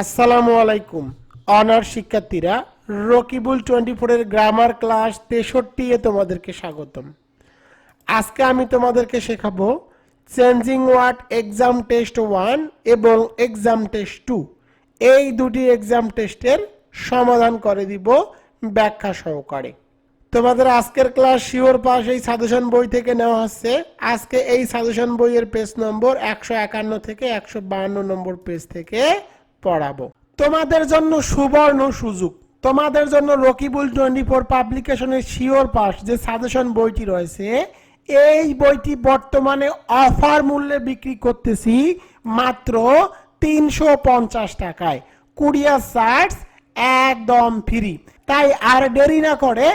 আসসালামু আলাইকুম। অনার শিক্ষার্থীরা, রকিবুল টোয়েন্টি ফোরের গ্রামার ক্লাস তেষট্টি এ তোমাদেরকে স্বাগতম। আজকে আমি তোমাদেরকে শেখাবো changing word exam test one এবং এক্সাম টেস্ট টু। এই দুটি এক্সাম টেস্টের সমাধান করে দিব ব্যাখ্যা সহকারে। তোমাদের আজকের ক্লাস শিওর পাস এই সাজেশন বই থেকে নেওয়া হচ্ছে। আজকে এই সাজেশন বইয়ের পেজ নম্বর একশো একান্ন থেকে একশো বাহান্ন নম্বর পেজ থেকে পড়াবো। তোমাদের জন্য সুবর্ণ সুযোগ। তোমাদের জন্য রকিবুল টোয়েন্টি ফোর পাবলিকেশনের শিওর পাস যে সাজেশন বইটি রয়েছে, এই বইটি বর্তমানে অফার মূল্যে বিক্রি করতেছি মাত্র তিনশো পঞ্চাশ টাকায়। কুরিয়ার চার্জ একদম ফ্রি। তাই আর দেরি না করে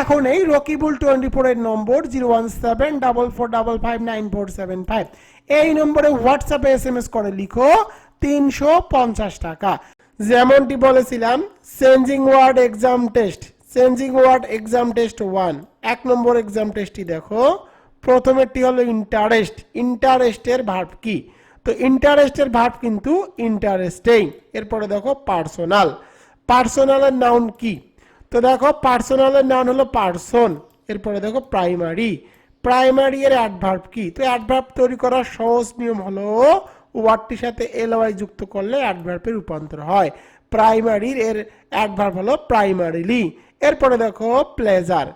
এখন এই রকিবুল টোয়েন্টি ফোরের number zero one seven double four double five nine four seven five. এই নম্বরে হোয়াটসঅ্যাপে এস এম এস করে লিখো তিনশো পঞ্চাশ টাকা। যেমনটি বলেছিলাম changing word exam test changing word exam test one এক নম্বর এক্সাম টেস্টটি দেখো, প্রথমেরটি হলো ইন্টারেস্ট ইন্টারেস্টের ভার্ব কি? তো ইন্টারেস্টের ভার্ব কিন্তু ইন্টারেস্টিং এরপরে দেখো পার্সোনাল পার্সোনালের নাউন কি? তো দেখো পার্সোনালের নাউন হলো পার্সন এরপরে দেখো প্রাইমারি প্রাইমারি এর অ্যাডভার্ব কি? তো অ্যাডভার্ব তৈরি করার সহজ নিয়ম হলো ওয়ার্ডটির সাথে এল ওয়াই যুক্ত করলে অ্যাডভার্বে রূপান্তর হয়। প্রাইমারির এর অ্যাডভার্ব হলো প্রাইমারিলি। এরপরে দেখো প্লেজার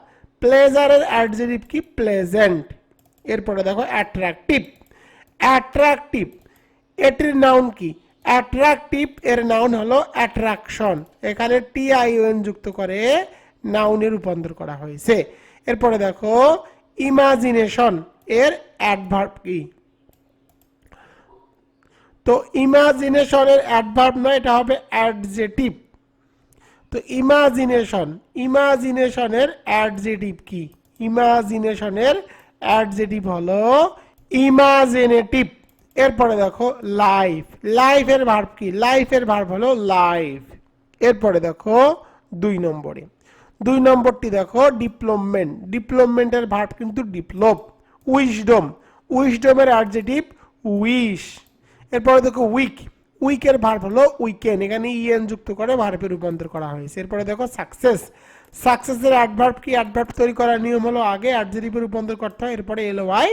প্লেজারের অ্যাডজেটিভ কি? প্লেজেন্ট এরপরে দেখো অ্যাট্রাকটিভ অ্যাট্রাকটিভ এটির নাউন কি? অ্যাট্রাকটিভ এর নাউন হলো অ্যাট্রাকশন এখানে টি আই এন যুক্ত করে নাউনে রূপান্তর করা হয়েছে। এরপরে দেখো ইমাজিনেশন এর অ্যাডভার্ব কি? তো ইমাজিনেশনের অ্যাডভার্ব নয়, এটা হবে অ্যাডজেটিভ তো ইমাজিনেশন, ইমাজিনেশনের অ্যাডজেটিভ কি? ইমাজিনেশনের অ্যাডজেটিভ হলো ইমাজিনেটিভ এরপরে দেখো লাইফ লাইফের ভার্ব কি? লাইফের ভার্ব হলো লাইফ এরপরে দেখো দুই নম্বরে। দুই নম্বরটি দেখো ডিপ্লোপমেন্ট ডিপ্লোপমেন্টের ভার্ব কিন্তু ডিপ্লোপ উইশডম উইশডমের অ্যাডজেটিভ উইশ এরপরে দেখো উইক উইকের ভার্ব হলো উইকেন এখানে ইএন যুক্ত করে ভার্বে রূপান্তর করা হয়েছে। এরপরে দেখো সাকসেস সাকসেসের অ্যাডভার্ব কি? অ্যাডভার্ব তৈরি করার নিয়ম হলো আগে অ্যাডজেটিভে রূপান্তর করতে হয়, এরপরে এল ওয়াই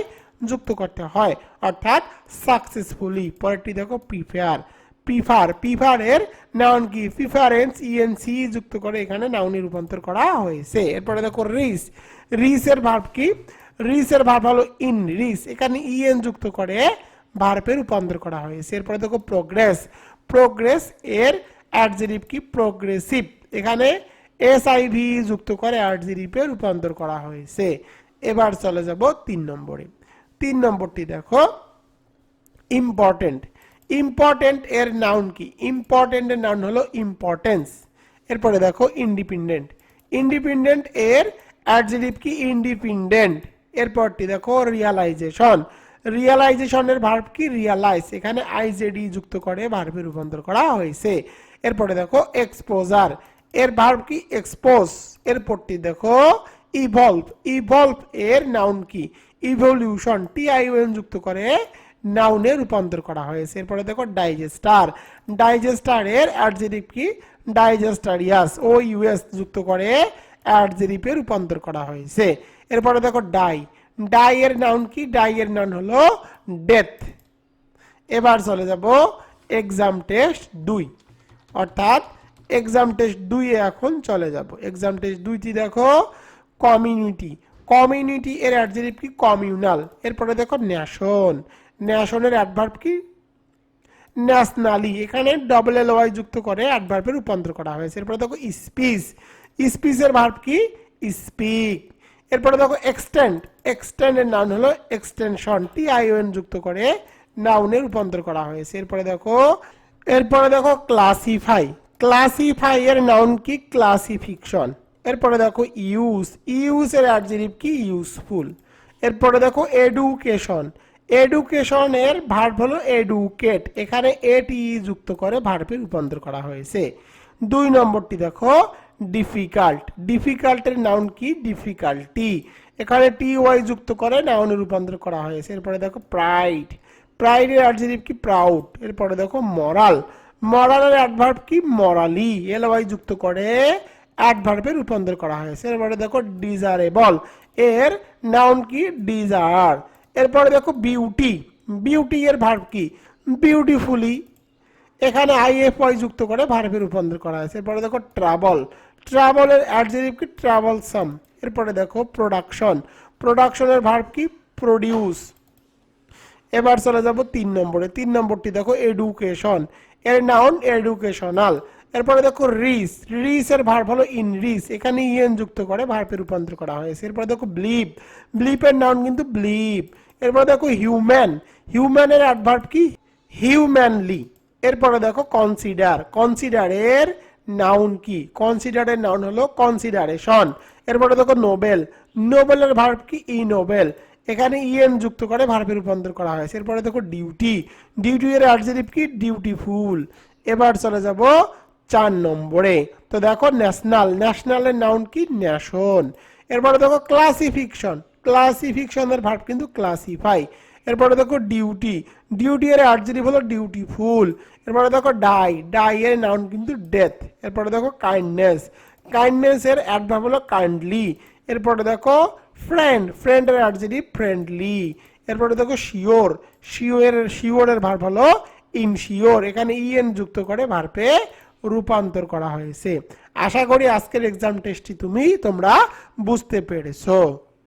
যুক্ত করতে হয়। অর্থাৎ সাকসেসফুলি পরেরটি দেখো প্রিফেয়ার প্রিফার প্রিফারের নাউন কি? প্রিফারেন্স ইএনসি যুক্ত করে এখানে নাউনে রূপান্তর করা হয়েছে। এরপরে দেখো রিস রিসের ভার্ব কি? রিসের ভার্ব হলো ইন রিস এখানে ইএন যুক্ত করে ভার্বে রূপান্তর করা হয়েছে। এরপরে দেখো প্রোগ্রেস প্রোগ্রেস এর অ্যাডজেটিভ কি? প্রোগ্রেসিভ এখানে এস আই ভি যুক্ত করে অ্যাডজেটিভে রূপান্তর করা হয়েছে। এবার চলে যাব তিন নম্বরে। তিন নম্বরটি দেখো। ইম্পর্টেন্ট ইম্পর্টেন্ট এর নাউন কি? ইম্পর্টেন্টের নাউন হলো ইম্পর্টেন্স এরপরে দেখো ইন্ডিপেন্ডেন্ট ইন্ডিপেন্ডেন্ট এর অ্যাডজেটিভ কি? ইন্ডিপেন্ডেন্ট এরপরটি দেখো রিয়ালাইজেশন রিয়ালাইজেশনের ভার্ব কি? রিয়ালাইজ এখানে আইজেডি যুক্ত করে ভার্বে রূপান্তর করা হয়েছে। এরপরে দেখো এক্সপোজার এর ভার্ব কি? এক্সপোজ এরপরটি দেখো ইভলভ ইভলভ এর নাউন কি? ইভলিউশন টি আই এন যুক্ত করে নাউনে রূপান্তর করা হয়েছে। এরপরে দেখো ডাইজেস্টার ডাইজেস্টার এর অ্যাডজেটিভ কি? ডাইজেস্টারিয়াস ও ইউএস যুক্ত করে অ্যাডজেটিভে রূপান্তর করা হয়েছে। এরপরে দেখো ডাই ডাই এর নাউন কি? ডাই এর নাউন হলো ডেথ। এবার চলে যাব এক্সাম টেস্ট দুই। অর্থাৎ এক্সাম টেস্ট দুইয়ে এখন চলে যাব। এক্সাম টেস্ট দুইটি দেখো কমিউনিটি। কমিউনিটি এর অ্যাডজেটিভ কি? কমিউনাল। এরপরে দেখো ন্যাশন। ন্যাশনের অ্যাডভার্ব কি? ন্যাশনালি। এখানে ডবল এল ওয়াই যুক্ত করে অ্যাডভার্বে রূপান্তর করা হয়েছে। এরপরে দেখো স্পিচ স্পিচের ভার্ব কি? স্পিক এরপরে দেখো এক্সটেন্ড এক্সটেন্ডের নাউন হলো এক্সটেনশন টি আই এন যুক্ত করে নাউনে রূপান্তর করা হয়েছে। এরপরে দেখো এরপরে দেখো ক্লাসিফাই ক্লাসিফাই এর নাউন কি? ক্লাসিফিকশন এরপরে দেখো ইউজ ইউজ এর অ্যাডজেটিভ কি? ইউজফুল এরপরে দেখো এডুকেশন এডুকেশনের ভার্ব হলো এডুকেট এখানে এটি যুক্ত করে ভার্বে রূপান্তর করা হয়েছে। দুই নম্বরটি দেখো ডিফিকাল্ট ডিফিকাল্টের নাউন কি? ডিফিকাল্টি এখানে টি ওয়াই যুক্ত করে নাউনে রূপান্তর করা হয়েছে। এরপরে দেখো প্রাইড প্রাইডের অ্যাডজেটিভ কি? প্রাউড এরপরে দেখো মরাল মরালের অ্যাডভার্ব কি? মরালি এল ওয়াই যুক্ত করে অ্যাডভার্বে রূপান্তর করা হয়েছে। এরপরে দেখো ডিজারেবল এর নাউন কি? ডিজায়ার এরপরে দেখো বিউটি বিউটি এর ভার্ব কি? বিউটিফুলি এখানে আইএফ ওয়াই যুক্ত করে ভার্বে রূপান্তর করা হয়েছে। এরপরে দেখো ট্রাভেল ট্রাভেলের অ্যাডজেটিভ কি? ট্রাভেলসাম এরপরে দেখো প্রোডাকশন প্রোডাকশনের ভার্ব কি? প্রডিউস এবার চলে যাব তিন নম্বরে। তিন নম্বরটি দেখো এডুকেশন এর নাউন এডুকেশনাল এরপরে দেখো রিস রিস এর ভার্ব হলো ইন রিস এখানে ইএন যুক্ত করে ভার্বে রূপান্তর করা হয়েছে। এরপরে দেখো ব্লিপ ব্লিপের নাউন কিন্তু ব্লিপ এরপরে দেখো হিউম্যান হিউম্যানের অ্যাডভার্ব কি? হিউম্যানলি এরপরে দেখো কনসিডার কনসিডারের নাউন কি? কনসিডারের নাউন হলো কনসিডারেশন এরপরে দেখো নোবেল, নোবেলের ভার্ব কি? ই নোবেল এখানে ইএন যুক্ত করে ভার্বে রূপান্তর করা হয়েছে। এরপরে দেখো ডিউটি ডিউটি এর অ্যাডজেটিভ কি? ডিউটিফুল এবার চলে যাব চার নম্বরে। তো দেখো ন্যাশনাল ন্যাশনালের নাউন কি? ন্যাশন এরপরে দেখো ক্লাসিফিকশন ক্লাসিফিকশনের ভার্ব কিন্তু ক্লাসিফাই এরপরে দেখো ডিউটি ডিউটি এর অ্যাডজেটিভ হলো ডিউটিফুল এরপরে দেখো ডাই ডাই এর নাউন কিন্তু ডেথ এরপরে দেখো কাইন্ডনেস কাইন্ডনেস এর অ্যাডভার্ব হলো কাইন্ডলি এরপরে দেখো ফ্রেন্ড ফ্রেন্ডের অ্যাডজেটিভ ফ্রেন্ডলি এরপরে দেখো শিওর শিওর শিওরের ভার্ব হলো ইনশিওর এখানে ইএন যুক্ত করে ভার্বে রূপান্তর করা হয়েছে। আশা করি আজকের এক্সাম টেস্টটি তুমি তোমরা বুঝতে পেরেছ।